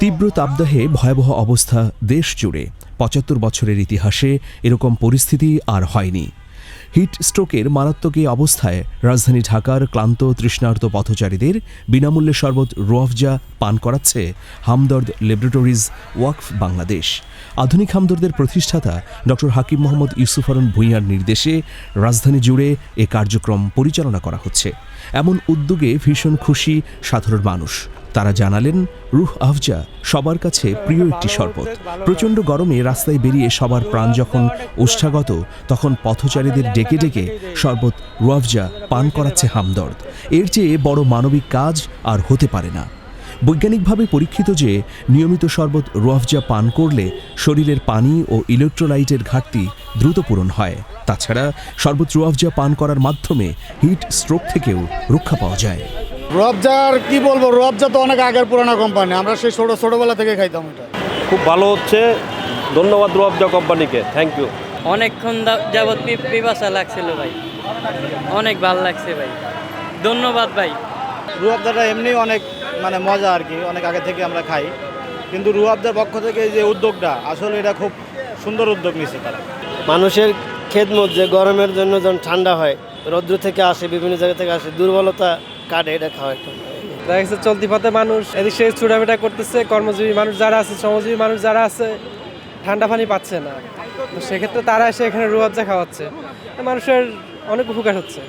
তীব্র তাপদাহে ভয়াবহ অবস্থা দেশ জুড়ে। পঁচাত্তর বছরের ইতিহাসে এরকম পরিস্থিতি আর হয়নি। হিট স্ট্রোকের মারাত্মক এই অবস্থায় রাজধানী ঢাকার ক্লান্ত তৃষ্ণার্ত পথচারীদের বিনামূল্যে শরবত রোয়াফজা পান করাচ্ছে হামদর্দ ল্যাবরেটরিজ ওয়াকফ বাংলাদেশ। আধুনিক হামদর্দের প্রতিষ্ঠাতা ডক্টর হাকিম মোহাম্মদ ইউসুফরন ভূঁইয়ার নির্দেশে রাজধানী জুড়ে এ কার্যক্রম পরিচালনা করা হচ্ছে। এমন উদ্যোগে ভীষণ খুশি সাধারণ মানুষ। তারা জানালেন, রুহ আফজা সবার কাছে প্রিয় একটি শরবত। প্রচণ্ড গরমে রাস্তায় বেরিয়ে সবার প্রাণ যখন উষ্ঠাগত তখন পথচারীদের ডেকে ডেকে শরবত রুয়াফজা পান করাচ্ছে হামদর্দ। এর চেয়ে বড় মানবিক কাজ আর হতে পারে না। বৈজ্ঞানিকভাবে পরীক্ষিত যে, নিয়মিত শরবত রুয়াফজা পান করলে শরীরের পানি ও ইলেকট্রোলাইটের ঘাটতি দ্রুত পূরণ হয়। তাছাড়া শরবত রুয়াফজা পান করার মাধ্যমে হিট স্ট্রোক থেকেও রক্ষা পাওয়া যায়। রবজার কি বলব রবজা তো অনেক আগের পুরানো কোম্পানি আমরা সেই ছোট ছোটবেলা থেকে খাইতাম এটা। খুব ভালো হচ্ছে। ধন্যবাদ রুয়াবজা কোম্পানিকে থ্যাংক ইউ অনেকক্ষণ যাবৎ পিপাসা লাগছিল ভাই। অনেক ভালো লাগছে ভাই। ধন্যবাদ ভাই। রুয়াবদাটা এমনি অনেক মানে মজা আর কি অনেক আগে থেকে আমরা খাই। কিন্তু রুয়াবদার পক্ষ থেকে যে উদ্যোগটা আসলে এটা খুব সুন্দর উদ্যোগ নিয়েছে তারা। মানুষের খেদমত যে গরমের জন্য যখন ঠান্ডা হয় রৌদ্র থেকে আসে বিভিন্ন জায়গা থেকে আসে দুর্বলতা কাটে এটা খাওয়া দেখা গেছে চলতি পথে মানুষ এদিক সেদিক ছোটাফেটা করতেছে, কর্মজীবী মানুষ যারা আছে, শ্রমজীবী মানুষ যারা আছে, ঠান্ডা পানি পাচ্ছে না। তো সেক্ষেত্রে তারা এসে এখানে রুয়াবজা খাওয়াচ্ছে। মানুষের অনেক উপকার হচ্ছে।